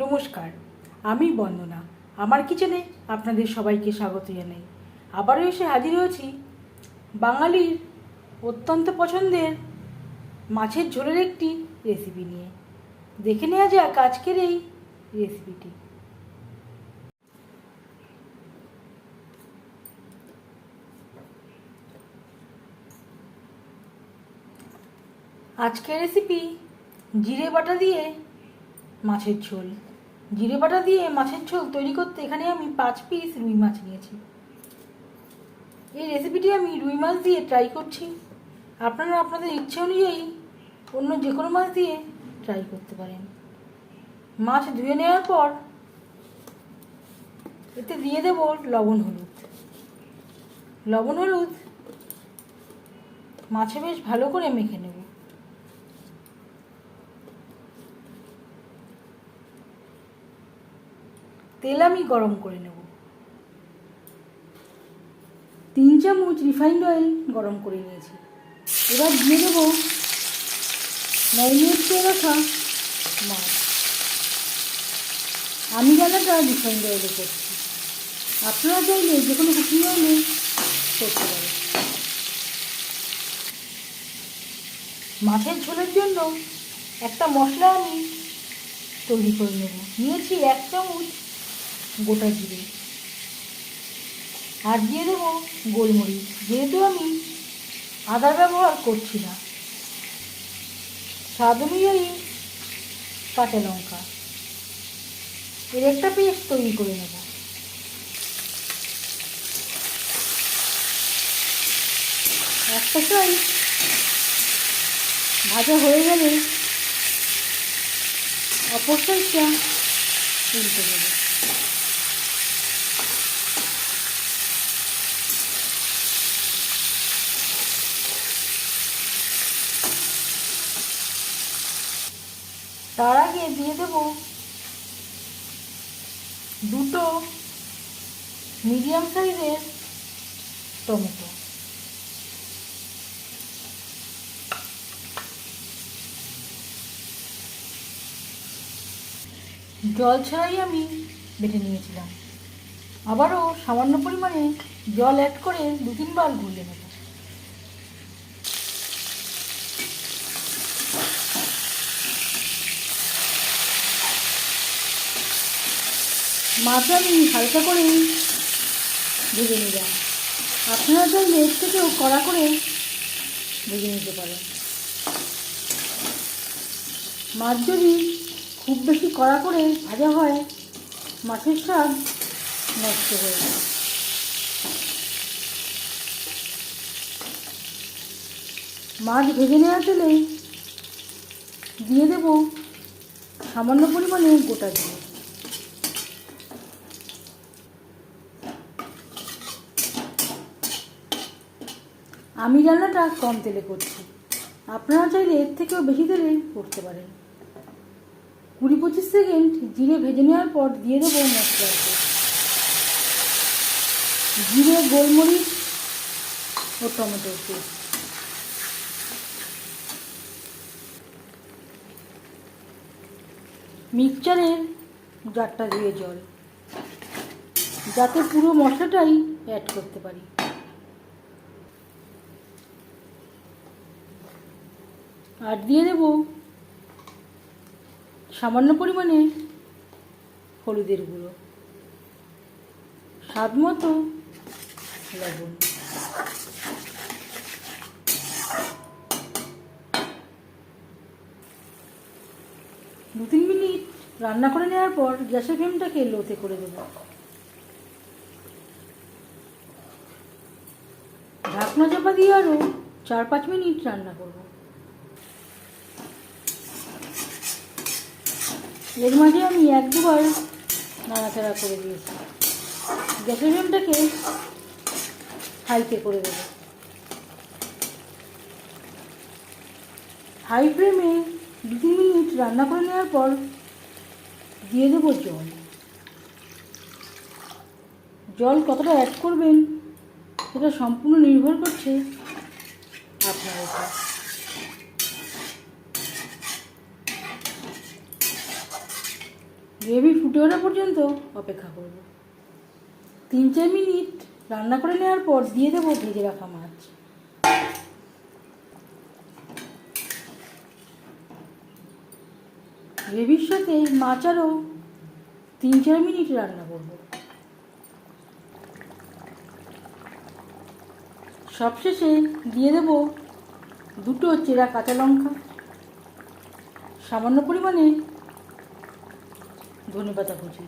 নমস্কার, আমি বন্দনা। আমার কিচেনে আপনাদের সবাইকে স্বাগত জানাই। আবারও এসে হাজির হয়েছি বাঙালির অত্যন্ত পছন্দের মাছের ঝোলের একটি রেসিপি নিয়ে। দেখে নেওয়া যাক আজকের এই রেসিপিটি আজকের রেসিপি জিরে বাটা দিয়ে মাছের ঝোল। জিরে বাটা দিয়ে মাছের ঝোল তৈরি করতে এখানে আমি পাঁচ পিস রুই মাছ নিয়েছি। এই রেসিপিটি আমি রুই মাছ দিয়ে ট্রাই করছি। আপনারা আপনাদের ইচ্ছে অনুযায়ী অন্য যে কোনো মাছ দিয়ে ট্রাই করতে পারেন। মাছ ধুয়ে নেওয়ার পর এতে দিয়ে দেব লবণ হলুদ। লবণ হলুদ মাছে বেশ ভালো করে মেখে নেব। তেল আমি গরম করে নেব। তিন চামচ রিফাইন্ড অয়েল গরম করে নিয়েছি। এবার দিয়ে দেব ম্যারিনেট করে রাখা মাছ। আমি রান্নাটা রিফাইন্ড অয়েলে করছি। আপনারা চাইলে যে কোনো কুকিং অয়েলে করতে পারেন। মাছের ঝোলের জন্য একটা মশলা আমি তৈরি করে নেব। নিয়েছি এক চামচ গোটা জিরে আর দিয়ে দেবো গোলমরিচ। যেহেতু আমি আদা ব্যবহার করছি না, স্বাদ অনুযায়ী কাঁচা লঙ্কা। এর একটা পেস্ট তৈরি করে নেব। একটা সাইড ভাজা হয়ে গেলে অপর সাইডটা উল্টে দেবো। তার আগে দিয়ে দেব দুটো মিডিয়াম সাইজের টমেটো। জল ছাড়াই আমি বেটে নিয়েছিলাম। আবারও সামান্য পরিমাণে জল অ্যাড করে দু তিনবার গুলে নেব। মাছ আমি হালকা করে ভেজে নিলাম আপনারা চাইলে এর থেকেও কড়া করে ভেজে নিতে পারেন। মাছ যদি খুব বেশি কড়া করে ভাজা হয়, মাছের স্বাদ নষ্ট হয়ে যায়। মাছ ভেজে নেওয়া তেলে দিয়ে দেব সামান্য পরিমাণে গোটা দিয়ে আমি রান্নাটা কম তেলে করছি। আপনারা চাইলে এর থেকেও বেশি তেলে করতে পারেন। কুড়ি পঁচিশ সেকেন্ড জিরে ভেজে নেওয়ার পর দিয়ে দেবো মশলাতে জিরে, গোলমরিচ ও টমেটোর পেস্ট। মিক্সচারের জারটা দিয়ে জল, যাতে পুরো মশলাটাই অ্যাড করতে পারি। আর দিয়ে দেব সামান্য পরিমাণে হলুদের গুঁড়ো, স্বাদ মতো লবণ। দু তিন মিনিট রান্না করে নেওয়ার পর গ্যাসের ফ্লেমটাকে লোতে করে দেব। ঢাকনা চাপা দিয়ে আরও চার পাঁচ মিনিট রান্না করব। এর মাঝে আমি এক দুবার নাড়াচাড়া করে দিয়েছি। গ্যাসের ফ্লেমটাকে হাইতে করে দেব। হাই ফ্লেমে দু তিন মিনিট রান্না করে নেওয়ার পর দিয়ে দেবো জল। জল কতটা অ্যাড করবেন, সেটা সম্পূর্ণ নির্ভর করছে আপনার উপর। গ্রেভি ফুটে ওঠা পর্যন্ত অপেক্ষা করব। তিন চার মিনিট রান্না করে নেওয়ার পর দিয়ে দেবো ভেজে রাখা মাছ। গ্রেভির সাথে মাছ আরও তিন চার মিনিট রান্না করব। সবশেষে দিয়ে দেব দুটো চেরা কাঁচা লঙ্কা। সামান্য পরিমাণে ধনে পাতা কুচি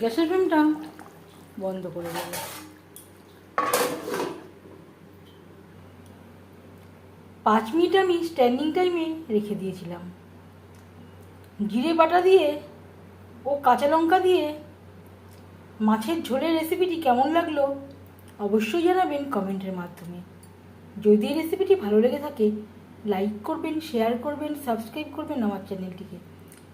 গ্যাসের ফ্লেমটা বন্ধ করে দেব। পাঁচ মিনিট আমি স্ট্যান্ডিং টাইমে রেখে দিয়েছিলাম। জিরে বাটা দিয়ে ও কাঁচা লঙ্কা দিয়ে মাছের ঝোলের রেসিপিটি কেমন লাগল অবশ্যই জানাবেন কমেন্টের মাধ্যমে। যদি এই রেসিপিটি ভালো লেগে থাকে লাইক করবেন শেয়ার করবেন সাবস্ক্রাইব করবেন আমার চ্যানেলটিকে